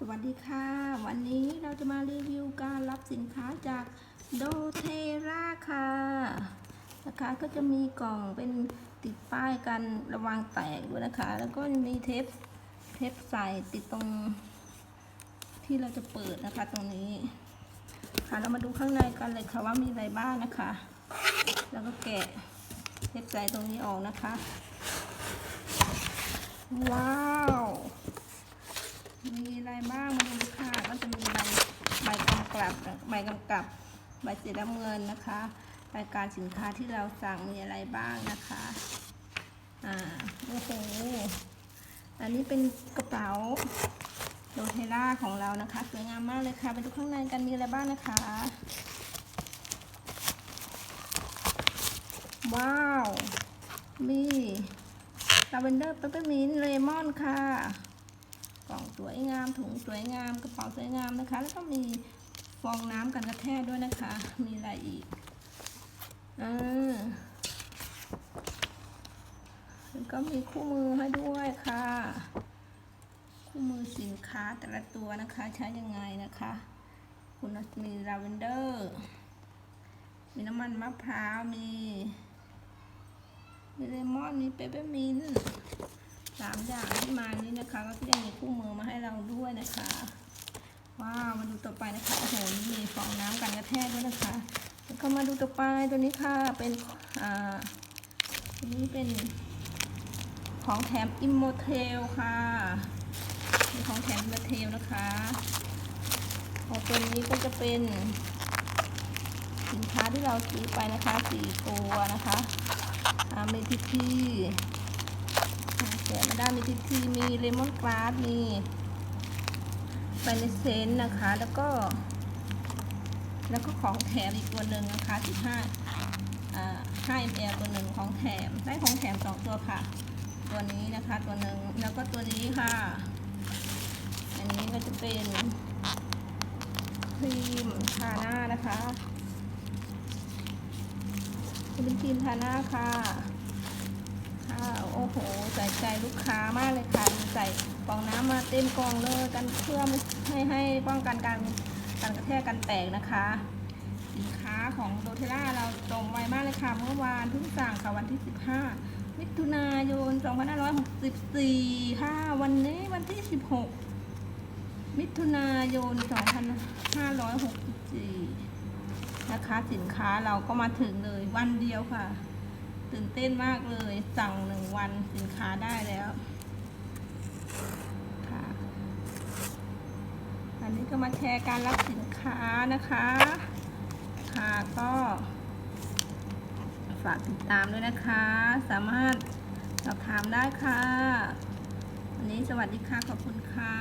สวัสดีค่ะ วันนี้เราจะมารีวิวการรับสินค้าจากโดเทราค่ะนะคะก็จะมีกล่องเป็นติดป้ายกันระวังแตกด้วยนะคะ แล้วก็มีเทปเทปใส่ติดตรงที่เราจะเปิดนะคะตรงนี้ค่ะเรามาดูข้างในกันเลยค่ะว่ามีอะไรบ้างนะคะ แล้วก็แกะเทปใส่ตรงนี้ออกนะคะ ว้าว มีอะไรบ้างมาดูค่ะ ก็จะมีใบใบ กำกับใบกำกับใบสีน้ำเงินนะคะรายการสินค้าที่เราสั่งมีอะไรบ้างนะคะ อ่า โอ้โห อันนี้เป็นกระเป๋าโดเทล่าของเรานะคะ สวยงามมากเลยค่ะ ไปดูข้างในกันมีอะไรบ้างนะคะ ว้าว มีลาเวนเดอร์เปปเปอร์มินเลมอนค่ะ กล่องสวยงาม ถุงสวยงาม กระเป๋าสวยงามนะคะ แล้วก็มี องน้ำกันกระแทกด้วยนะคะ มีอะไรอีกออแล้วก็มีคู่มือให้ด้วยค่ะ คู่มือสินค้าแต่ละตัวนะคะ ใช้ยังไงนะคะ คุณมีลาเวนเดอร์ มีน้ำมันมะพร้าว มี มีเลมอน มีเปปเปอร์มินต์สามอย่างที่มานี้นะคะ ก็จะมีคู่มือมาให้เราด้วยนะคะ ว้าวมาดูต่อไปนะคะโอ้โหนี่มีฟองน้ำกันกระแทกด้วยนะคะแล้วก็มาดูต่อไปตัวนี้ค่ะเป็นอ่าตัวนี้เป็นของแถมอิมโมเทลค่ะเป็นของแถมอิมโมเทลนะคะของตัวนี้ก็จะเป็นสินค้าที่เราซื้อไปนะคะสี่ตัวนะคะอ่ามีทิทีแกะไม่ได้มีทิทีมีเลมอนกราสมี ไฟในเซนนะคะ แล้วก็ แล้วก็ของแถมอีกตัวหนึ่งนะคะ 15อ่า5 ml ตัวหนึ่งของแถม ได้ของแถมสองตัวค่ะ ตัวนี้นะคะ ตัวหนึ่งแล้วก็ตัวนี้ค่ะ อันนี้ก็จะเป็นครีมทาหน้านะคะ เป็นครีมทาหน้าค่ะ โอ้โห ใส่ใจลูกค้ามากเลยค่ะดูใส่กล่องน้ำมาเต็มกองเลยกันเพื่อไม่ให้ให้ป้องกันการการกระแทกกันแตกนะคะสินค้าของโดเทล่าเราตรงไวมากเลยค่ะ เมื่อวานเพิ่งสั่งค่ะวันที่ 15 มิถุนายน 2564 ค่ะ วันนี้วันที่ 16 มิถุนายน 2564 นะคะ สินค้าเราก็มาถึงเลยวันเดียวค่ะ ตื่นเต้นมากเลย สั่งหนึ่งวันสินค้าได้แล้วค่ะอันนี้ก็มาแชร์การรับสินค้านะคะ ค่ะก็ฝากติดตามด้วยนะคะ สามารถสอบถามได้ค่ะ วันนี้สวัสดีค่ะ ขอบคุณค่ะ